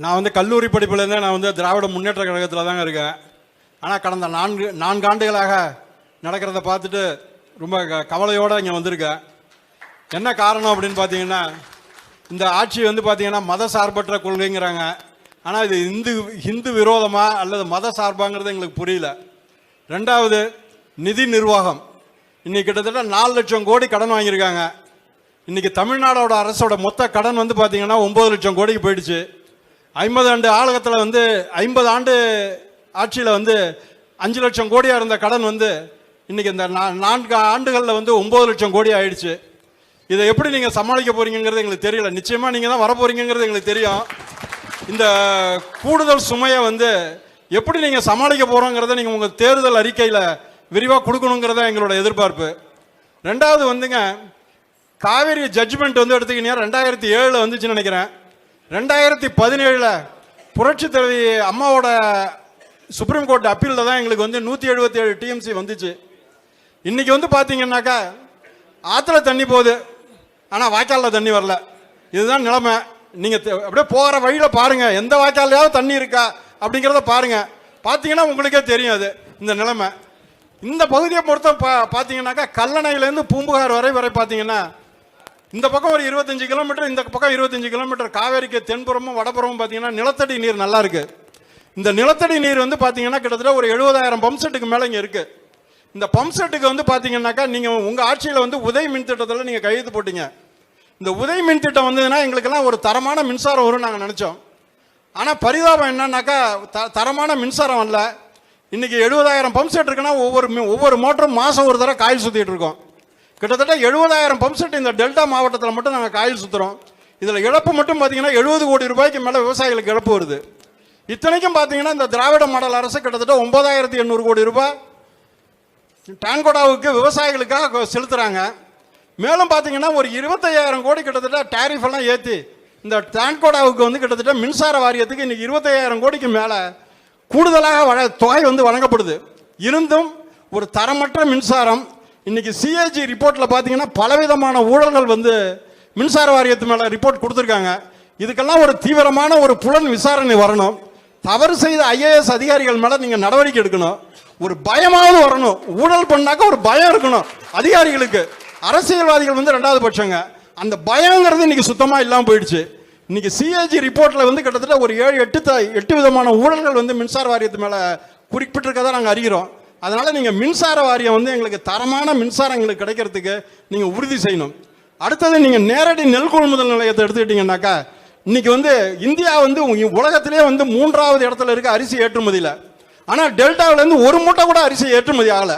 நான் வந்து கல்லூரி படிப்புலேருந்தே நான் வந்து திராவிட முன்னேற்ற கழகத்தில் தாங்க இருக்கேன். ஆனால் கடந்த நான்கு நான்கு ஆண்டுகளாக நடக்கிறத பார்த்துட்டு ரொம்ப க கவலையோடு இங்கே வந்திருக்கேன். என்ன காரணம் அப்படின்னு பார்த்தீங்கன்னா இந்த ஆட்சி வந்து பார்த்தீங்கன்னா மத சார்பற்ற கொள்கைங்கிறாங்க. ஆனால் இது இந்து ஹிந்து விரோதமாக அல்லது மத சார்பாங்கிறது எங்களுக்கு புரியல. ரெண்டாவது நிதி நிர்வாகம். இன்றைக்கி கிட்டத்தட்ட நாலு லட்சம் கோடி கடன் வாங்கியிருக்காங்க. இன்னைக்கு தமிழ்நாடோட அரசோட மொத்த கடன் வந்து பார்த்தீங்கன்னா ஒம்பது லட்சம் கோடிக்கு போயிடுச்சு. ஐம்பது ஆண்டு ஆலகத்தில் வந்து ஐம்பது ஆண்டு ஆட்சியில் வந்து அஞ்சு லட்சம் கோடியாக இருந்த கடன் வந்து இன்னைக்கு இந்த நான்கு ஆண்டுகளில் வந்து ஒம்பது லட்சம் கோடி ஆயிடுச்சு. இதை எப்படி நீங்கள் சமாளிக்க போகிறீங்கிறது எங்களுக்கு தெரியல. நிச்சயமாக நீங்கள் தான் வரப்போறீங்கிறது எங்களுக்கு தெரியும். இந்த கூடுதல் சுமையை வந்து எப்படி நீங்கள் சமாளிக்க போகிறோங்கிறத நீங்கள் உங்கள் தேர்தல் அறிக்கையில் விரிவாக கொடுக்கணுங்கிறத எங்களோட எதிர்பார்ப்பு. ரெண்டாவது வந்துங்க காவேரி ஜட்ஜ்மெண்ட் வந்து எடுத்துக்கிட்டீங்க ரெண்டாயிரத்தி ஏழில் வந்துச்சுன்னு நினைக்கிறேன். ரெண்டாயிரத்தி பதினேழில் புரட்சி தலைவி அம்மாவோட சுப்ரீம் கோர்ட் அப்பீலில் தான் எங்களுக்கு வந்து நூற்றி எழுபத்தி ஏழு டிஎம்சி வந்துச்சு. இன்றைக்கி வந்து பார்த்தீங்கன்னாக்கா ஆற்றுல தண்ணி போகுது. ஆனால் வாய்க்காலில் தண்ணி வரல. இதுதான் நிலைமை. நீங்கள் அப்படியே போகிற வழியில் பாருங்கள் எந்த வாய்க்காலையாவது தண்ணி இருக்கா அப்படிங்கிறத பாருங்கள் பார்த்தீங்கன்னா உங்களுக்கே தெரியும் அது இந்த நிலைமை. இந்த பகுதியை பொறுத்த பா பார்த்தீங்கன்னாக்கா கல்லணையிலேருந்து பூம்புகார் வரை வரை பார்த்தீங்கன்னா இந்த பக்கம் ஒரு இருபத்தஞ்சு கிலோமீட்டர் இந்த பக்கம் இருபத்தஞ்சு கிலோமீட்டர். காவேரிக்கு தென்புறமும் வடபுறமும் பார்த்தீங்கன்னா நிலத்தடி நீர் நல்லா இருக்கு. இந்த நிலத்தடி நீர் வந்து பார்த்தீங்கன்னா கிட்டத்தட்ட ஒரு எழுபதாயிரம் பம்ப் செட்டுக்கு மேலே இங்கே இருக்கு. இந்த பம்ப் செட்டுக்கு வந்து பார்த்தீங்கன்னாக்கா நீங்கள் உங்கள் ஆட்சியில் வந்து உதய் மின் திட்டத்தில் நீங்கள் கையெழுத்து போட்டீங்க. இந்த உதய் மின் திட்டம் வந்ததுன்னா எங்களுக்கெல்லாம் ஒரு தரமான மின்சாரம் வரும்னு நாங்கள் நினச்சோம். ஆனால் பரிதாபம் என்னன்னாக்கா த தரமான மின்சாரம் வரல. இன்னைக்கு எழுபதாயிரம் பம்ப் செட் இருக்குன்னா ஒவ்வொரு ஒவ்வொரு மோட்டரும் மாதம் ஒரு தடவை காயில் சுற்றிட்டு இருக்கோம். கிட்டத்தட்ட எழுபதாயிரம் பம்ப் செட் இந்த டெல்டா மாவட்டத்தில் மட்டும் நாங்கள் காயில் சுற்றுறோம் இதில் இழப்பு மட்டும் பார்த்தீங்கன்னா எழுபது கோடி ரூபாய்க்கு மேலே விவசாயிகளுக்கு இழப்பு வருது. இத்தனைக்கும் பார்த்தீங்கன்னா இந்த திராவிட மாடல் அரசு கிட்டத்தட்ட ஒன்பதாயிரத்தி எண்ணூறு கோடி ரூபாய் டான்கோடாவுக்கு விவசாயிகளுக்காக செலுத்துகிறாங்க மேலும் பார்த்தீங்கன்னா ஒரு இருபத்தையாயிரம் கோடி கிட்டத்தட்ட டேரிஃப் எல்லாம் ஏற்றி இந்த டான்கோடாவுக்கு வந்து கிட்டத்தட்ட மின்சார வாரியத்துக்கு இன்றைக்கி இருபத்தையாயிரம் கோடிக்கு மேலே கூடுதலாக வழ தொகை வந்து வழங்கப்படுது. இருந்தும் ஒரு தரமற்ற மின்சாரம் இன்னைக்கு சிஏஜி ரிப்போர்ட்டில் பார்த்தீங்கன்னா பலவிதமான ஊழல்கள் வந்து மின்சார வாரியத்து மேலே ரிப்போர்ட் கொடுத்துருக்காங்க. இதுக்கெல்லாம் ஒரு தீவிரமான ஒரு புலன் விசாரணை வரணும். தவறு செய்த ஐஏஎஸ் அதிகாரிகள் மேலே நீங்கள் நடவடிக்கை எடுக்கணும். ஒரு பயமாவது வரணும். ஊழல் பண்ணாக்க ஒரு பயம் இருக்கணும் அதிகாரிகளுக்கு. அரசியல்வாதிகள் வந்து ரெண்டாவது பட்சங்க. அந்த பயங்கிறது இன்னைக்கு சுத்தமாக இல்லாமல் போயிடுச்சு. இன்னைக்கு சிஏஜி ரிப்போர்ட்டில் வந்து கிட்டத்தட்ட ஒரு ஏழு எட்டு த- எட்டு விதமான ஊழல்கள் வந்து மின்சார வாரியத்து மேலே குறிப்பிட்டிருக்கதான் நாங்கள் அறிகிறோம். அதனால் நீங்கள் மின்சார வாரியம் வந்து எங்களுக்கு தரமான மின்சாரம் எங்களுக்கு கிடைக்கிறதுக்கு நீங்கள் உறுதி செய்யணும். அடுத்தது நீங்கள் நேரடி நெல் கொள்முதல் நிலையத்தை எடுத்துக்கிட்டீங்கன்னாக்கா இன்னைக்கு வந்து இந்தியா வந்து உலகத்திலே வந்து மூன்றாவது இடத்துல இருக்க அரிசி ஏற்றுமதியில். ஆனால் டெல்டாவிலேருந்து ஒரு மூட்டை கூட அரிசி ஏற்றுமதி ஆகலை.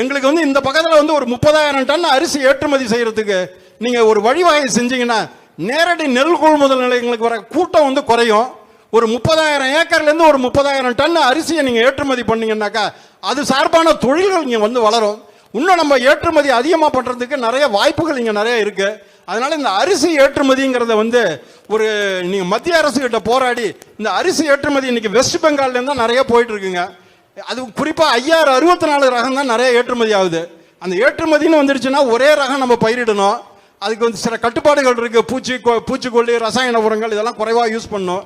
எங்களுக்கு வந்து இந்த பக்கத்தில் வந்து ஒரு முப்பதாயிரம் டன் அரிசி ஏற்றுமதி செய்கிறதுக்கு நீங்கள் ஒரு வழிவகை செஞ்சீங்கன்னா நேரடி நெல் கொள்முதல் நிலையங்களுக்கு வர கூட்டம் வந்து குறையும். ஒரு முப்பதாயிரம் ஏக்கர்லேருந்து ஒரு முப்பதாயிரம் டன் அரிசியை நீங்கள் ஏற்றுமதி பண்ணீங்கன்னாக்கா அது சார்பான தொழில்கள் இங்கே வந்து வளரும். இன்னும் நம்ம ஏற்றுமதி அதிகமாக பண்ணுறதுக்கு நிறைய வாய்ப்புகள் இங்கே நிறைய இருக்குது அதனால் இந்த அரிசி ஏற்றுமதிங்கிறத வந்து ஒரு நீங்கள் மத்திய அரசு கிட்ட போராடி இந்த அரிசி ஏற்றுமதி இன்றைக்கி வெஸ்ட் பெங்கால்லேருந்து தான் நிறைய போயிட்டுருக்குங்க அது குறிப்பாக ஐயாயிரம் அறுபத்தி நாலு ரகம் தான் நிறைய ஏற்றுமதி ஆகுது. அந்த ஏற்றுமதின்னு வந்துடுச்சுன்னா ஒரே ரகம் நம்ம பயிரிடணும். அதுக்கு வந்து சில கட்டுப்பாடுகள் இருக்குது பூச்சி கொ- பூச்சிக்கொல்லி ரசாயன உரங்கள் இதெல்லாம் குறைவாக யூஸ் பண்ணணும்.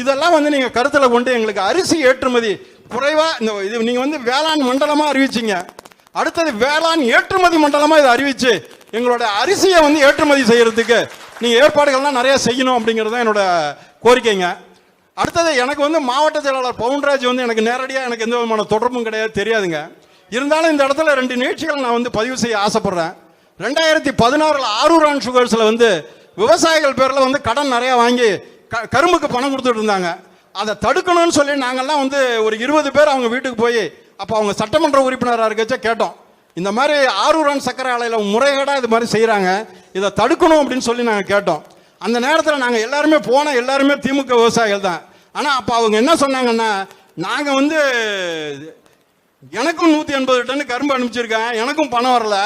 இதெல்லாம் வந்து நீங்கள் கருத்தில் கொண்டு எங்களுக்கு அரிசி ஏற்றுமதி குறைவாக இந்த இது நீங்கள் வந்து வேளாண் மண்டலமாக அறிவிச்சிங்க. அடுத்தது வேளாண் ஏற்றுமதி மண்டலமாக இதை அறிவிச்சு எங்களோட அரிசியை வந்து ஏற்றுமதி செய்கிறதுக்கு நீங்கள் ஏற்பாடுகள்லாம் நிறையா செய்யணும் அப்படிங்கிறது தான் என்னோட கோரிக்கைங்க. அடுத்தது எனக்கு வந்து மாவட்ட செயலாளர் பவுன்ராஜ் வந்து எனக்கு நேரடியாக எனக்கு எந்த விதமான தொடர்பும் கிடையாது தெரியாதுங்க. இருந்தாலும் இந்த இடத்துல ரெண்டு நிகழ்ச்சிகள் நான் வந்து பதிவு செய்ய ஆசைப்பட்றேன். ரெண்டாயிரத்தி பதினாறில் ஆரூரான் சுகர்ஸில் வந்து விவசாயிகள் பேரில் வந்து கடன் நிறையா வாங்கி கரும்புக்கு பணம் கொடுத்துட்டு இருந்தாங்க. அதை தடுக்கணும்னு சொல்லி நாங்கள்லாம் வந்து ஒரு இருபது பேர் அவங்க வீட்டுக்கு போய் அப்போ அவங்க சட்டமன்ற உறுப்பினராக இருக்கச்ச கேட்டோம். இந்த மாதிரி ஆரூரான் சக்கரை ஆலையில் முறைகேடாக இது மாதிரி செய்கிறாங்க இதை தடுக்கணும் அப்படின்னு சொல்லி நாங்கள் கேட்டோம். அந்த நேரத்தில் நாங்கள் எல்லாருமே போன எல்லாருமே திமுக விவசாயிகள் தான். ஆனால் அப்போ அவங்க என்ன சொன்னாங்கன்னா நாங்கள் வந்து எனக்கும் நூற்றி எண்பது டன் கரும்பு அனுப்பிச்சிருக்கேன் எனக்கும் பணம் வரல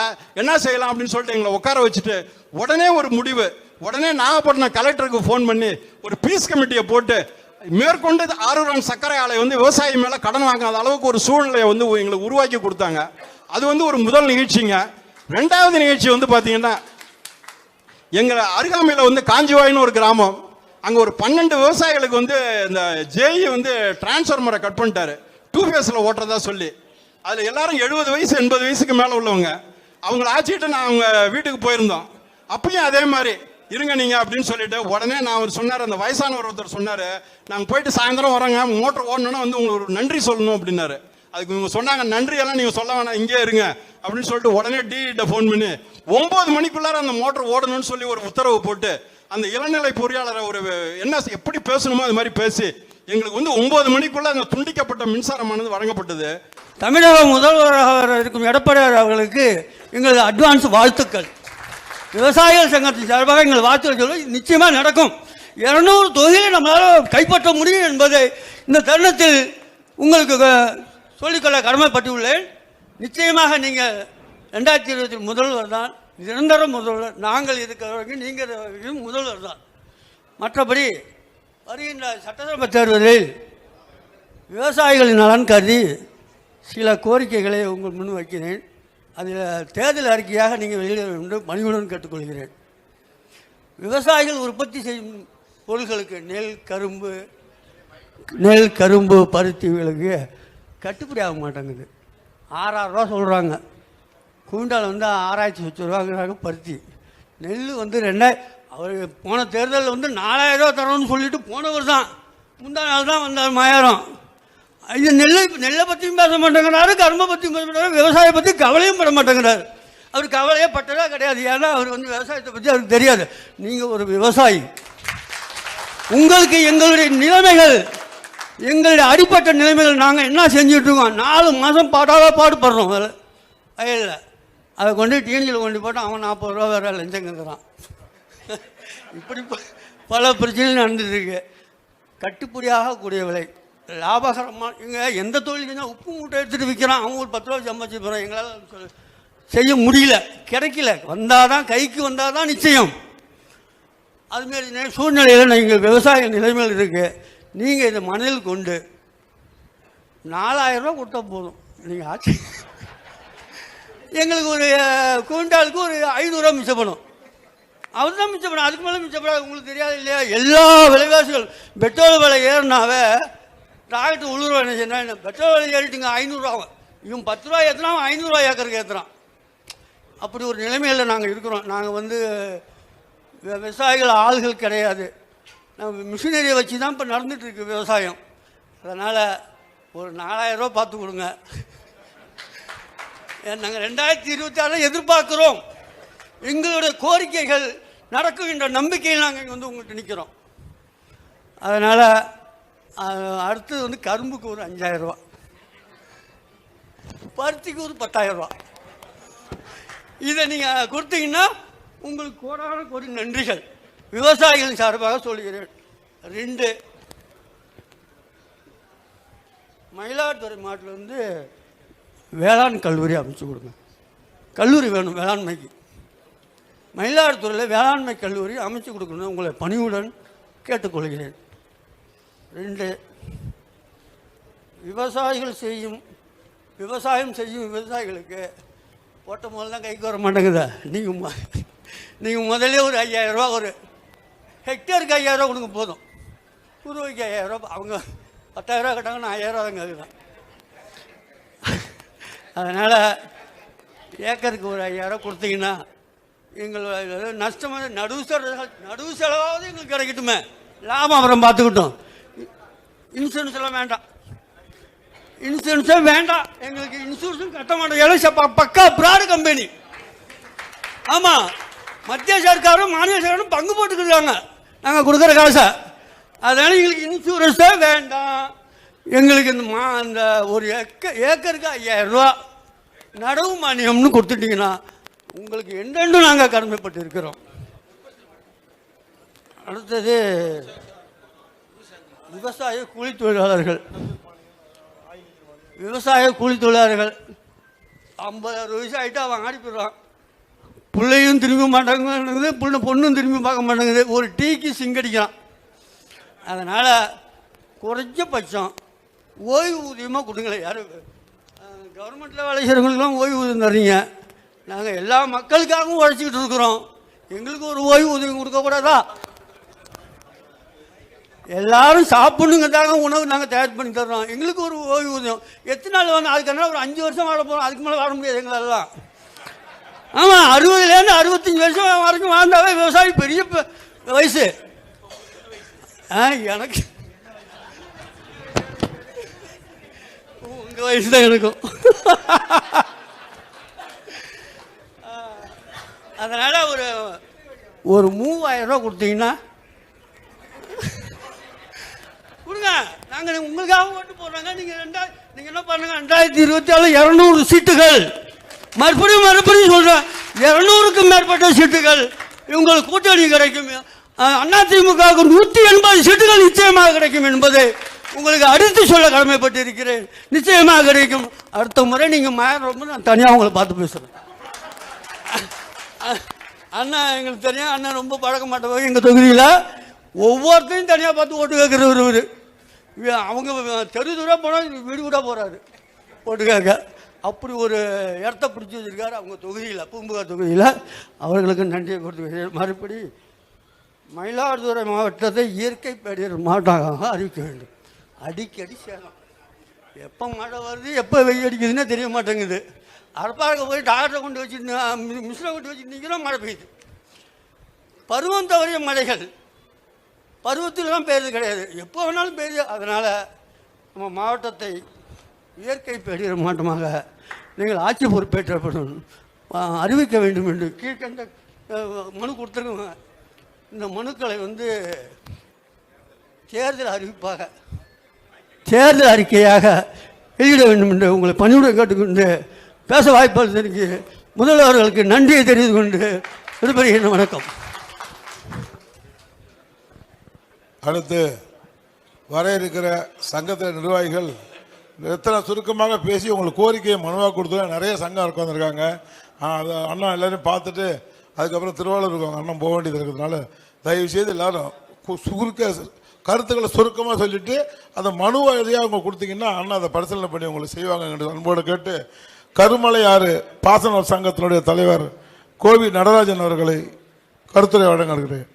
என்ன செய்யலாம் அப்படின்னு சொல்லிட்டு எங்களை உட்கார வச்சுட்டு உடனே ஒரு முடிவு. உடனே நாகப்பட்டினம் கலெக்டருக்கு ஃபோன் பண்ணி ஒரு பீஸ் கமிட்டியை போட்டு மேற்கொண்டு ஆரூரம் சர்க்கரை ஆலை வந்து விவசாயி மேலே கடன் வாங்காத அளவுக்கு ஒரு சூழ்நிலையை வந்து எங்களுக்கு உருவாக்கி கொடுத்தாங்க. அது வந்து ஒரு முதல் நிகழ்ச்சிங்க. ரெண்டாவது நிகழ்ச்சி வந்து பார்த்தீங்கன்னா எங்கள் அருகாமையில் வந்து காஞ்சிவாயின்னு ஒரு கிராமம். அங்கே ஒரு பன்னெண்டு விவசாயிகளுக்கு வந்து இந்த ஜேஇ வந்து டிரான்ஸ்ஃபார்மரை கட் பண்ணிட்டாரு. டூ ஃபேஸில் ஓட்டுறதா சொல்லி. அதில் எல்லாரும் எழுபது வயசு எண்பது வயசுக்கு மேலே உள்ளவங்க. அவங்கள ஆச்சிட்டு நான் அவங்க வீட்டுக்கு போயிருந்தோம். அப்பயும் அதே மாதிரி இருங்க நீங்க அப்படின்னு சொல்லிட்டு உடனே நான் அவர் சொன்னார் அந்த வயசானவர் ஒருத்தர் சொன்னார் நாங்கள் போயிட்டு சாயந்தரம் வரோங்க மோட்டர் ஓடணும்னா வந்து உங்களுக்கு ஒரு நன்றி சொல்லணும் அப்படின்னாரு. அதுக்கு இவங்க சொன்னாங்க நன்றி எல்லாம் சொல்ல வேணாம் இங்கே இருங்க அப்படின்னு சொல்லிட்டு உடனே டிஇட்ட ஃபோன் பண்ணி ஒம்பது மணிக்குள்ளார அந்த மோட்டர் ஓடணும்னு சொல்லி ஒரு உத்தரவு போட்டு அந்த இளநிலை பொறியாளரை ஒரு என்ன எப்படி பேசணுமோ அது மாதிரி பேசி எங்களுக்கு வந்து ஒன்பது மணிக்குள்ள அந்த துண்டிக்கப்பட்ட மின்சாரமானது வழங்கப்பட்டது. தமிழக முதல்வராக இருக்கும் எடப்பாடியார் அவர்களுக்கு எங்களது அட்வான்ஸ் வாழ்த்துக்கள். விவசாயிகள் சங்கத்தின் சார்பாக எங்கள் வாழ்த்துக்கள் சொல்லி நிச்சயமாக நடக்கும். இரநூறு தொகையை நம்மளால் கைப்பற்ற முடியும் என்பதை இந்த தருணத்தில் உங்களுக்கு சொல்லிக்கொள்ள கடமைப்பட்டுள்ளேன். நிச்சயமாக நீங்கள் ரெண்டாயிரத்தி இருபத்தி முதல்வர் தான். நிரந்தர முதல்வர். நாங்கள் இருக்கிற வரைக்கும் நீங்கள் முதல்வர் தான். மற்றபடி வருகின்ற சட்டசபை தேர்தலில் விவசாயிகளின் நலன் கருதி சில கோரிக்கைகளை உங்கள் முன் வைக்கிறேன். அதில் தேர்தல் அறிக்கையாக நீங்கள் வெளியிட வேண்டும் மணிவுடன் கேட்டுக்கொள்கிறேன். விவசாயிகள் உற்பத்தி செய்யும் பொருள்களுக்கு நெல் கரும்பு நெல் கரும்பு பருத்தி இவங்களுக்கு கட்டுப்படி ஆக மாட்டேங்குது. ஆறாயிரம் ரூபா சொல்கிறாங்க குவிண்டால் வந்து ஆறாயிரத்தி சொச்ச ரூபாங்கிறாங்க பருத்தி. நெல் வந்து ரெண்டாய் அவர் போன தேர்தலில் வந்து நாலாயிரரூவா ரூபா தரோன்னு சொல்லிட்டு போனவர் தான். முந்தா நாள் தான் வந்தார் மாயாரம். இது நெல்லை நெல்லை பற்றியும் பேச மாட்டேங்கிறாரு கரும்பை பற்றியும் பேச மாட்டேங்கிறாரு விவசாயத்தை பற்றி கவலையும் பட மாட்டேங்கிறாரு. அவர் கவலையே பட்டதா கிடையாது. ஏன்னா அவர் வந்து விவசாயத்தை பற்றி அவருக்கு தெரியாது. நீங்கள் ஒரு விவசாயி. உங்களுக்கு எங்களுடைய நிலைமைகள் எங்களுடைய அடிப்பட்ட நிலைமைகள் நாங்கள் என்ன செஞ்சுட்டு இருக்கோம்? நாலு மாதம் பாடாத பாடுபடுறோம். அதில் வயலில் அதை கொண்டு டிஎன்ஜியில் கொண்டு போட்டு அவன் நாற்பது ரூபா வேற லஞ்சம் கேட்குறான் இப்படி ப- பல பிரச்சனைகள் நடந்துட்டுருக்கு கட்டுப்படியாக கூடிய விலை. லாபகரமாக இங்கே எந்த தொழிலுக்குன்னா உப்பு மூட்டை எடுத்துகிட்டு விற்கிறான் அவங்க ஒரு பத்து ரூபா சம்பாதிச்சு போகிறான் எங்களால் செய்ய முடியல. கிடைக்கல. வந்தால் தான் கைக்கு வந்தால் தான் நிச்சயம் அதுமாரி சூழ்நிலையில் நீங்கள் விவசாய நிலைமையில் இருக்கு. நீங்கள் இதை மனதில் கொண்டு நாலாயிரம் ரூபா கொடுத்தா போதும். நீங்கள் ஆச்சு. எங்களுக்கு ஒரு குவிண்டாலுக்கு ஒரு ஐநூறுரூவா மிச்சப்படும் அவர் தான் மிச்சப்படும் அதுக்கு மேலே மிச்சப்படாது உங்களுக்கு தெரியாது இல்லையா? எல்லா விலைவாசிகள் பெட்ரோல் விலை ஏறினாவே டாக்டர் உழுவுறோம் என்ன செய்யணும் பெட்ரோல் விலை ஏறிட்டுங்க ஐநூறுரூவா இவன் பத்து ரூபா ஏற்றுனா அவன் ஐநூறுரூவா ஏக்கருக்கு ஏற்றுறான் அப்படி ஒரு நிலைமையில் நாங்கள் இருக்கிறோம். நாங்கள் வந்து விவசாயிகள் ஆள்கள் கிடையாது. நம்ம மிஷினரியை வச்சு தான் இப்போ நடந்துகிட்ருக்கு விவசாயம். அதனால் ஒரு நாலாயிரம் பார்த்து கொடுங்க. நாங்கள் ரெண்டாயிரத்தி இருபத்தி ஆறில் எதிர்பார்க்குறோம். எங்களுடைய கோரிக்கைகள் நடக்குகின்ற நம்பிக்கையில் நாங்கள் இங்கே வந்து உங்கள்கிட்ட நிற்கிறோம் அதனால் அடுத்தது வந்து கரும்புக்கு ஒரு அஞ்சாயிரம் ரூபா. பருத்திக்கு ஒரு பத்தாயிரம் ரூபா. இதை நீங்கள் கொடுத்தீங்கன்னா உங்களுக்கு கோடான கோடி நன்றிகள். விவசாயிகள் சார்பாக சொல்கிறேன். ரெண்டு மயிலாடுதுறை மாவட்டத்தில் வந்து வேளாண் கல்லூரி அமைச்சு கொடுங்க. கல்லூரி வேணும் வேளாண்மைக்கு. மயிலாடுதுறையில் வேளாண்மை கல்லூரி அமைச்சு கொடுக்கணும்னு உங்களை பணிவுடன் கேட்டுக்கொள்கிறேன். ரெண்டு. விவசாயிகள் செய்யும் விவசாயம் செய்யும் விவசாயிகளுக்கு போட்ட முதல்ல தான் கைக்கு வர மாட்டேங்குதா. நீங்கள் நீங்கள் முதல்ல ஒரு ஐயாயிரரூவா ஒரு ஹெக்டேருக்கு ஐயாயிரம் கொடுங்க போதும். குருவைக்கு ஐயாயிரம் அவங்க பத்தாயிரம் கேட்டாங்கன்னா கட்டாங்க ஐயாயிரம் ரூபா தான் அதனால் ஏக்கருக்கு ஒரு ஐயாயிரம் கொடுத்தீங்கன்னா எங்களோட நஷ்டமாக நடுவு செலவு நடுவு செலவாவது எங்களுக்கு கிடைக்கட்டுமே. லாபம் அப்புறம் பார்த்துக்கிட்டோம். இன்சூரன்ஸ் எல்லாம் வேண்டாம். இன்சூரன்ஸே வேண்டாம். எங்களுக்கு இன்சூரன்ஸும் கட்ட மாட்டோம். ஏன்னா பக்கா பிராடு கம்பெனி ஆமாம் மத்திய சர்க்காரும் மாநில சர்க்காரும் பங்கு போட்டுக்கிறாங்க நாங்கள் கொடுக்குற காசை. அதனால எங்களுக்கு இன்சூரன்ஸே வேண்டாம். எங்களுக்கு இந்த மா அந்த ஒரு ஏக்க ஏக்கருக்கு ஐயாயிரம் ரூபா நடவு மானியம்னு கொடுத்துட்டீங்கன்னா உங்களுக்கு என்னென்னு நாங்கள் கடமைப்பட்டு இருக்கிறோம் அடுத்தது விவசாய கூலி தொழிலாளர்கள். விவசாய கூலி தொழிலாளர்கள். ஐம்பது அறுபது வயசு ஆகிட்டு அவன் ஆடி பிள்ளையும் திரும்பி மாட்டாங்குது புள்ள பொண்ணும் திரும்பி பார்க்க மாட்டேங்குது. ஒரு டீக்கு சிங்கடிக்கிறான் அதனால் குறைஞ்சபட்சம் ஓய்வூதியமாக கொடுங்களேன் யாரும் கவர்மெண்ட்டில் வேலை செய்கிறவங்களுக்குலாம் ஓய்வூதியம் தர்றீங்க. நாங்கள் எல்லா மக்களுக்காகவும் உழைச்சிக்கிட்டு இருக்கிறோம். எங்களுக்கு ஒரு ஓய்வூதியம் கொடுக்கக்கூடாதா எல்லாரும் சாப்பிடணுங்கிறதாக உணவு நாங்கள் தயார் பண்ணி தர்றோம். எங்களுக்கு ஒரு ஓய்வூதியம் எத்தனை நாள் வேணும் அதுக்கு என்ன ஒரு அஞ்சு வருஷம் வாழ போகிறோம் அதுக்கு மேலே வாழ முடியாது எங்களெல்லாம் ஆமாம் அறுபதுலேருந்து அறுபத்தஞ்சி வருஷம் வரைக்கும் வாழ்ந்தாவே விவசாயி பெரிய வயசு. ஆ எனக்கு. உங்கள் வயசு தான் எனக்கும். அதனால் ஒரு ஒரு மூவாயிரம் ரூபா கொடுத்தீங்கன்னா கொடுங்க. நாங்கள் உங்களுக்காக ஓட்டு போடுறாங்க. நீங்கள் ரெண்டாயிரம் நீங்கள் என்ன பண்ணுங்க? ரெண்டாயிரத்தி இருபத்தி ஏழு இரநூறு சீட்டுகள். மறுபடியும் மறுபடியும் சொல்கிறேன் இரநூறுக்கும் மேற்பட்ட சீட்டுகள் உங்களுக்கு கூட்டணி கிடைக்கும். அதிமுகவுக்கு நூற்றி எண்பது சீட்டுகள் நிச்சயமாக கிடைக்கும் என்பதை உங்களுக்கு அடுத்து சொல்ல கடமைப்பட்டிருக்கிறேன். நிச்சயமாக கிடைக்கும். அடுத்த முறை நீங்கள் மாறும் நான் தனியாக உங்களை பார்த்து பேசுகிறேன் அண்ணா எங்களுக்கு தெரியும். அண்ணன் ரொம்ப பழக்க மாட்டவர் எங்கள் தொகுதியில். ஒவ்வொருத்தையும் தனியாக பார்த்து ஓட்டு கேட்குறவர் இவர். அவங்க தெரு தூரம் போனால் வீடு கூட போகிறாரு போட்டுக்காக அப்படி ஒரு இடத்த பிடிச்சி வச்சுருக்காரு அவங்க தொகுதியில் பூம்புகார் தொகுதியில். அவர்களுக்கு நன்றியை கொடுத்து மறுபடி மயிலாடுதுறை மாவட்டத்தை இயற்கை பேரிடர் மாவட்டமாக அறிவிக்க வேண்டும். அடிக்கடி சேலம் எப்போ மழை வருது எப்போ வெயில் அடிக்குதுன்னே தெரிய மாட்டேங்குது. அரப்பாக போய் டாக்டரை கொண்டு வச்சுட்டு மிஷினை கொண்டு வச்சுருந்தீங்கன்னா மழை பெய்யுது. பருவம் தவறிய மழைகள் பருவத்தில் தான் பெய்யுறது கிடையாது. எப்போ வேணாலும் பெய்யுது அதனால் நம்ம மாவட்டத்தை இயற்கை பேரிடர் மாவட்டமாக நீங்கள் ஆட்சி பொறுப்பேற்றப்படும் அறிவிக்க வேண்டும் என்று கீழ்கண்ட மனு கொடுத்துருக்கோங்க இந்த மனுக்களை வந்து தேர்தல் அறிவிப்பாக தேர்தல் அறிக்கையாக வெளியிட வேண்டும் என்று உங்களை பணியுடன் கேட்டுக்கொண்டு பேச வாய்ப்பு தெரிஞ்சு முதல்வர்களுக்கு நன்றியை தெரிந்து கொண்டு விடுபடுகின்ற வணக்கம். அடுத்து வர இருக்கிற சங்கத்தில் நிர்வாகிகள் எத்தனை சுருக்கமாக பேசி உங்களுக்கு கோரிக்கையை மனுவாக கொடுத்து நிறைய சங்கம் உட்காந்துருக்காங்க அது அண்ணா எல்லோரையும் பார்த்துட்டு அதுக்கப்புறம் திருவாரூர் இருக்காங்க அண்ணன் போக வேண்டியது இருக்கிறதுனால தயவு செய்து எல்லாரும் கு- சுருக்க கருத்துக்களை சுருக்கமாக சொல்லிட்டு அந்த மனு வழியாக அவங்க கொடுத்தீங்கன்னா அண்ணா அதை பரிசீலனை பண்ணி உங்களுக்கு செய்வாங்க அன்போடு கேட்டு கருமலை ஆறு பாசன சங்கத்தினுடைய தலைவர் கோவி நடராஜன் அவர்களை கருத்துரை வழங்குகிறேன்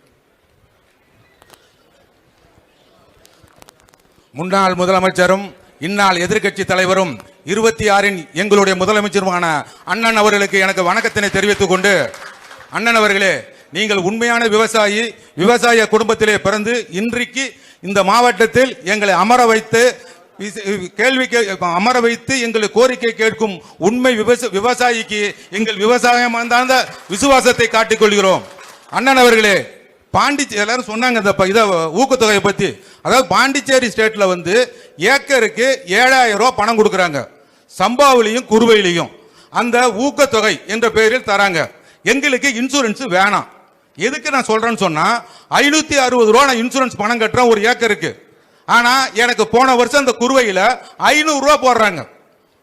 முன்னாள் முதலமைச்சரும் இந்நாள் எதிர்க்கட்சி தலைவரும் இருபத்தி ஆறின் எங்களுடைய முதலமைச்சருமான அண்ணன் அவர்களுக்கு எனக்கு வணக்கத்தினை தெரிவித்துக் கொண்டு அண்ணன் அவர்களே நீங்கள் உண்மையான விவசாயி விவசாய குடும்பத்திலே பிறந்து இன்றைக்கு இந்த மாவட்டத்தில் எங்களை அமர வைத்து கேள்வி கே- அமர வைத்து எங்களை கோரிக்கை கேட்கும் உண்மை விவச விவசாயிக்கு எங்கள் விவசாயம் சார்ந்த விசுவாசத்தை காட்டிக் கொள்கிறோம். அண்ணன் அவர்களே பாண்டிச்சேரி எல்லாரும் சொன்னாங்க இந்த இதை ஊக்கத்தொகையை பற்றி அதாவது பாண்டிச்சேரி ஸ்டேட்டில் வந்து ஏக்கருக்கு ஏழாயிரம் ரூபா பணம் கொடுக்குறாங்க. சம்பாவிலையும் குருவையிலையும் அந்த ஊக்கத்தொகை என்ற பெயரில் தராங்க. எங்களுக்கு இன்சூரன்ஸ் வேணாம். எதுக்கு நான் சொல்கிறேன்னு சொன்னால் ஐநூற்றி அறுபது ரூபா நான் இன்சூரன்ஸ் பணம் கட்டுறேன் ஒரு ஏக்கருக்கு. ஆனால் எனக்கு போன வருஷம் அந்த குறுவையில் ஐநூறுரூவா போடுறாங்க.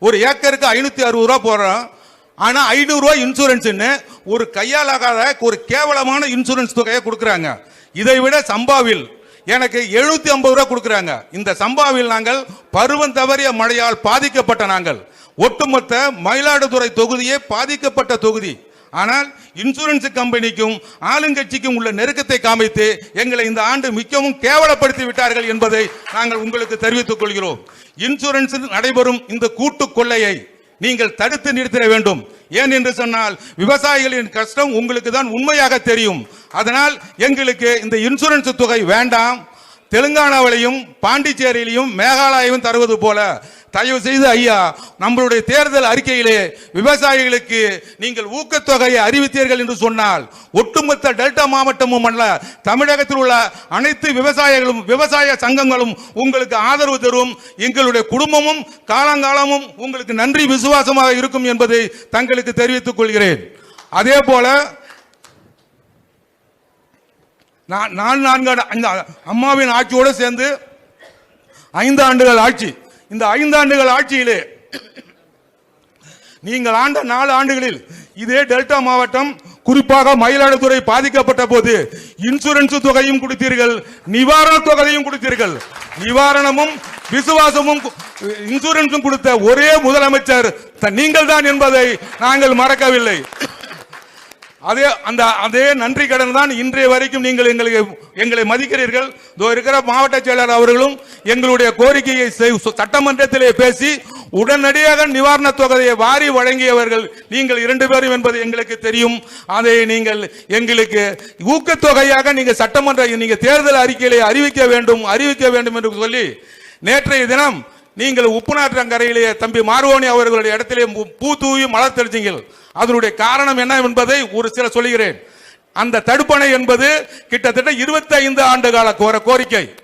ஒரு ஏக்கருக்கு ஐநூற்றி அறுபது ரூபா போடுறோம். ஆனா ஐநூறு ரூபாய் இன்சூரன்ஸ்னு ஒரு கையாலாகாத ஒரு கேவலமான இன்சூரன்ஸ் தொகையை கொடுக்குறாங்க. இதை விட சம்பாவில் எனக்கு எழுநூத்தி ஐம்பது ரூபா கொடுக்குறாங்க. இந்த சம்பாவில் நாங்கள் பருவம் தவறிய மழையால் பாதிக்கப்பட்ட நாங்கள். ஒட்டுமொத்த மயிலாடுதுறை தொகுதியே பாதிக்கப்பட்ட தொகுதி. ஆனால் இன்சூரன்ஸ் கம்பெனிக்கும் ஆளுங்கட்சிக்கும் உள்ள நெருக்கத்தை காமித்து எங்களை இந்த ஆண்டு மிகவும் கேவலப்படுத்தி விட்டார்கள் என்பதை நாங்கள் உங்களுக்கு தெரிவித்துக் கொள்கிறோம். இன்சூரன்ஸ் நடைபெறும் இந்த கூட்டு கொள்ளையை நீங்கள் தடுத்து நிறுத்திட வேண்டும். ஏன் என்று சொன்னால் விவசாயிகளின் கஷ்டம் உங்களுக்கு தான் உண்மையாக தெரியும். அதனால் எங்களுக்கு இந்த இன்சூரன்ஸ் தொகை வேண்டாம். தெலுங்கானாவிலையும் பாண்டிச்சேரியிலையும் மேகாலயாவையும் தருவது போல தயவு செய்து ஐயா நம்மளுடைய தேர்தல் அறிக்கையிலே விவசாயிகளுக்கு நீங்கள் ஊக்கத்தொகையை அறிவித்தீர்கள் என்று சொன்னால் ஒட்டுமொத்த டெல்டா மாவட்டமும் அல்ல தமிழகத்தில் உள்ள அனைத்து விவசாயிகளும் விவசாய சங்கங்களும் உங்களுக்கு ஆதரவு தரும். எங்களுடைய குடும்பமும் காலங்காலமும் உங்களுக்கு நன்றி விசுவாசமாக இருக்கும் என்பதை தங்களுக்கு தெரிவித்துக் கொள்கிறேன். அதே போல நான் நாலு நான்கு ஆண்டு- அம்மாவின் ஆட்சியோடு சேர்ந்து ஐந்து ஆண்டுகள் ஆட்சி. இந்த ஐந்து ஆண்டுகள் ஆட்சியிலே நீங்கள் ஆண்ட நாலு ஆண்டுகளில் இதே டெல்டா மாவட்டம் குறிப்பாக மயிலாடுதுறை பாதிக்கப்பட்ட போது இன்சூரன்ஸ் தொகையும் கொடுத்தீர்கள் நிவாரண தொகையும் கொடுத்தீர்கள். நிவாரணமும் விசுவாசமும் இன்சூரன்ஸும் கொடுத்த ஒரே முதலமைச்சர் நீங்கள் தான் என்பதை நாங்கள் மறக்கவில்லை. அதே அந்த அதே நன்றி கடன் தான் இன்றைய வரைக்கும் நீங்கள் எங்களை எங்களை மதிக்கிறீர்கள். இதோ இருக்கிற மாவட்ட செயலாளர் அவர்களும் எங்களுடைய கோரிக்கையை செய்- சட்டமன்றத்திலே பேசி உடனடியாக நிவாரணத் தொகையை வாரி வழங்கியவர்கள் நீங்கள் இரண்டு பேரும் என்பது எங்களுக்கு தெரியும். அதை நீங்கள் எங்களுக்கு ஊக்கத்தொகையாக நீங்கள் சட்டமன்ற நீங்கள் தேர்தல் அறிக்கையிலே அறிவிக்க வேண்டும் அறிவிக்க வேண்டும் என்று சொல்லி நேற்றைய தினம் நீங்கள் உப்புநாற்றங்கரையிலே தம்பி மார்வோனி அவர்களுடைய இடத்திலே பூ- தூவி மலர் தெளித்தீங்கள் அதனுடைய காரணம் என்ன என்பதை ஒரு சில சொல்கிறேன் அந்த தடுப்பணை என்பது கிட்டத்தட்ட 25 ஆண்டு கால கோர கோரிக்கை.